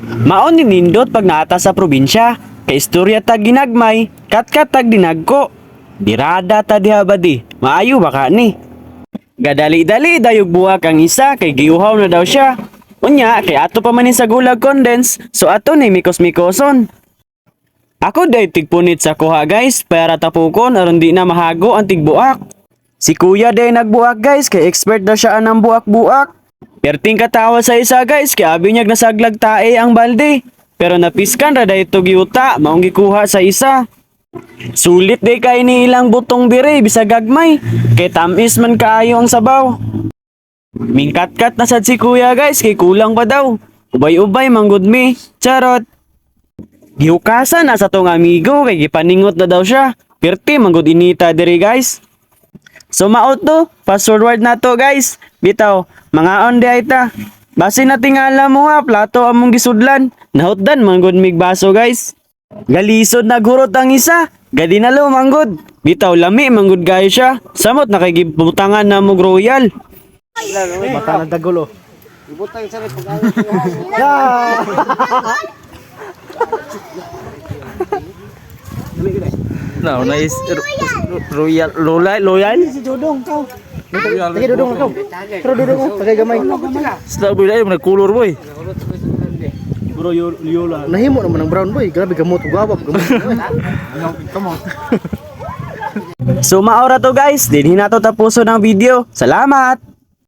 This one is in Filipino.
Maon ni nindot pag naata sa probinsya. Kay istorya tag ginagmay, kat-kat tag dinagko. Dirada ta diha ba di? Maayo ba ni? Gadali-dali dayog buwak ang isa kay giuhaw na daw siya. Unya kay ato pa man ni sa gulag condense, so ato ni mikos-mikoson. Ako day tigpunit sa kuha guys para tapukon aron di na mahago ang tigbuak. Si kuya day nagbuak guys kay expert daw siya anang buak-buak. Perting katawa sa isa guys kay abi niyag nasaglag tae ang balde. Pero napiskan ra day ito giuta maong gikuha sa isa. Sulit day kay ni ilang butong dire bisa gagmay. Kay tamis man kaayo ang sabaw. Mingkat-kat na sad si kuya guys kay kulang pa daw. Ubay-ubay manggod mi. Charot. Gihukasan na sa tong amigo kay gipaningot na daw siya. Pirti manggod inita diri guys. So maot to, fast forward na to guys. Bitaw, mga on di ay ta. Basi na tingala mo ha, plato among gisudlan. Nahutdan manggod mig baso guys. Galisod na gurot ang isa. Gadi na lo manggod. Bitaw lami manggod gayo siya. Samot na kay gibutangan na mo royal. Mata ng dagulo. No, ro- royal loyal loyal. Si Dudong, kau. Sige, Dudong ako. Pero Dudong ako, tagay gamay. Sa boy ay man color boy. Bro Yola. Nahimo naman ang brown boy. Grabe gamot, gawab. Gamot. So maora to guys, din hinato tapuso ng video. Salamat!